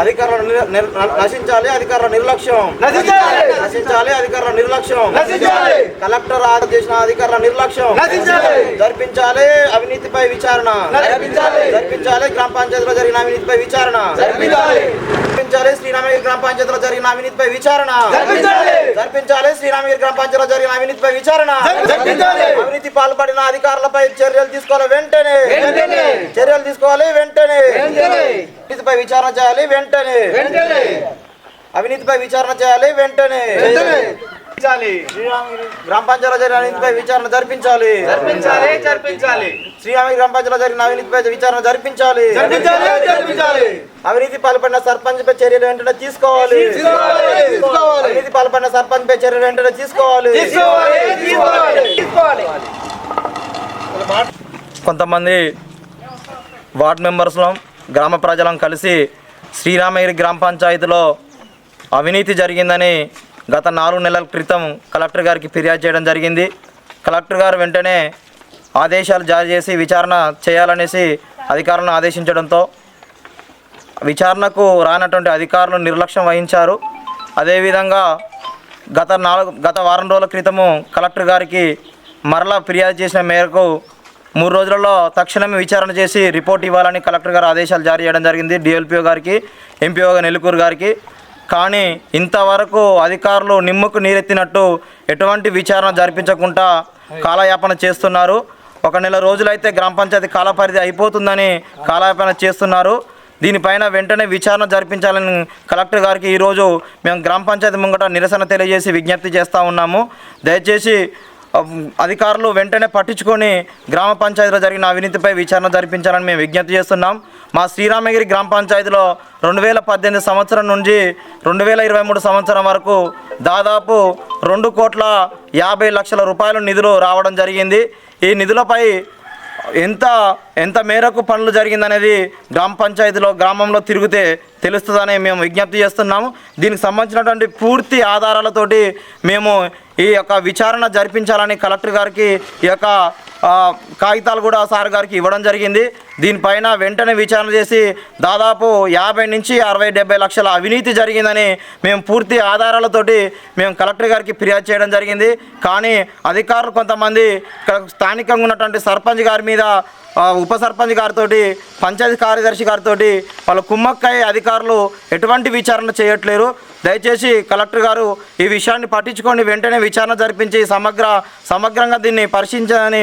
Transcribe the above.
అధికారుల నశించాలి అధికారుల నిర్లక్ష్యం నశించాలి! అధికారుల నిర్లక్ష్యం! కలెక్టర్ ఆర్డర్ చేసిన అధికారుల నిర్లక్ష్యం! జరిపించాలి అవినీతిపై విచారణ జరిపించాలి! గ్రామ పంచాయతీలో జరిగిన అవినీతిపై విచారణ జరిపించాలి! శ్రీరామగిరి గ్రామ పంచాయతీలో జరిగిన అవినీతిపై విచారణ జరిపించాలి! శ్రీరామగిరి గ్రామ పంచాయతీలో జరిగిన అవినీతిపై విచారణ! అవినీతి పాల్పడిన అధికారులపై చర్యలు తీసుకోవాలి వెంటనే! చర్యలు తీసుకోవాలి వెంటనే! అవినీతిపై విచారణ చేయాలి వెంటనే. వెంటనే. అవినీతిపై విచారణ చేయాలి వెంటనే. గ్రామ పంచాయతీలో జరిగిన అవినీతిపై విచారణ జరిపించాలి. శ్రీరామగిరి గ్రామ పంచాయతీలో జరిగిన అవినీతిపై విచారణ జరిపించాలి. అవినీతి పాల్పడిన సర్పంచ్ పై చర్యలు వెంటనే తీసుకోవాలి. అవినీతి పాల్పడిన సర్పంచ్ పై చర్యలు వెంటనే తీసుకోవాలి. కొంతమంది వార్డ్ మెంబర్స్లం గ్రామ ప్రజలం కలిసి శ్రీరామగిరి గ్రామ పంచాయతీలో అవినీతి జరిగిందని గత నాలుగు నెలల క్రితం కలెక్టర్ గారికి ఫిర్యాదు చేయడం జరిగింది. కలెక్టర్ గారు వెంటనే ఆదేశాలు జారీ చేసి విచారణ చేయాలనేసి అధికారులను ఆదేశించడంతో విచారణకు రానటువంటి అధికారులు నిర్లక్ష్యం వహించారు. అదేవిధంగా గత నాలుగు గత వారం రోజుల క్రితము కలెక్టర్ గారికి మరలా ఫిర్యాదు చేసిన మేరకు మూడు రోజులలో తక్షణమే విచారణ చేసి రిపోర్ట్ ఇవ్వాలని కలెక్టర్ గారు ఆదేశాలు జారీ చేయడం జరిగింది. డిఎల్పిఓ గారికి ఎంపీఓ నెల్లికూరు గారికి. కానీ ఇంతవరకు అధికారులు నిమ్మకు నీరెత్తినట్టు ఎటువంటి విచారణ జరిపించకుండా కాలయాపన చేస్తున్నారు. ఒక నెల రోజులైతే గ్రామ పంచాయతీ కాలపరిధి అయిపోతుందని కాలయాపన చేస్తున్నారు. దీనిపైన వెంటనే విచారణ జరిపించాలని కలెక్టర్ గారికి ఈరోజు మేము గ్రామ పంచాయతీ ముంగట నిరసన తెలియజేసి విజ్ఞప్తి చేస్తూ ఉన్నాము. దయచేసి అధికారులు వెంటనే పట్టించుకొని గ్రామ పంచాయతీలో జరిగిన అవినీతిపై విచారణ జరిపించాలని మేము విజ్ఞప్తి చేస్తున్నాం. మా శ్రీరామగిరి గ్రామ పంచాయతీలో రెండు వేల పద్దెనిమిది సంవత్సరం నుంచి రెండు వేల ఇరవై మూడు సంవత్సరం వరకు దాదాపు రెండు కోట్ల యాభై లక్షల రూపాయల నిధులు రావడం జరిగింది. ఈ నిధులపై ఎంత ఎంత మేరకు పనులు జరిగిందనేది గ్రామ పంచాయతీలో గ్రామంలో తిరిగితే తెలుస్తుందని మేము విజ్ఞప్తి చేస్తున్నాము. దీనికి సంబంధించినటువంటి పూర్తి ఆధారాలతోటి మేము ఈ యొక్క విచారణ జరిపించాలని కలెక్టర్ గారికి ఈ యొక్క కాగితాలు కూడా సార్ గారికి ఇవ్వడం జరిగింది. దీనిపైన వెంటనే విచారణ చేసి దాదాపు యాభై నుంచి అరవై డెబ్బై లక్షల అవినీతి జరిగిందని మేము పూర్తి ఆధారాలతోటి మేము కలెక్టర్ గారికి ఫిర్యాదు చేయడం జరిగింది. కానీ అధికారులు కొంతమంది ఇక్కడ స్థానికంగా ఉన్నటువంటి సర్పంచ్ గారి మీద ఉప సర్పంచ్ గారితో పంచాయతీ కార్యదర్శి గారితో వాళ్ళ కుమ్మక్కై అధికారులు ఎటువంటి విచారణ చేయట్లేరు. దయచేసి కలెక్టర్ గారు ఈ విషయాన్ని పట్టించుకొని వెంటనే విచారణ జరిపించి సమగ్ర సమగ్రంగా దీన్ని పరిశీలించాలని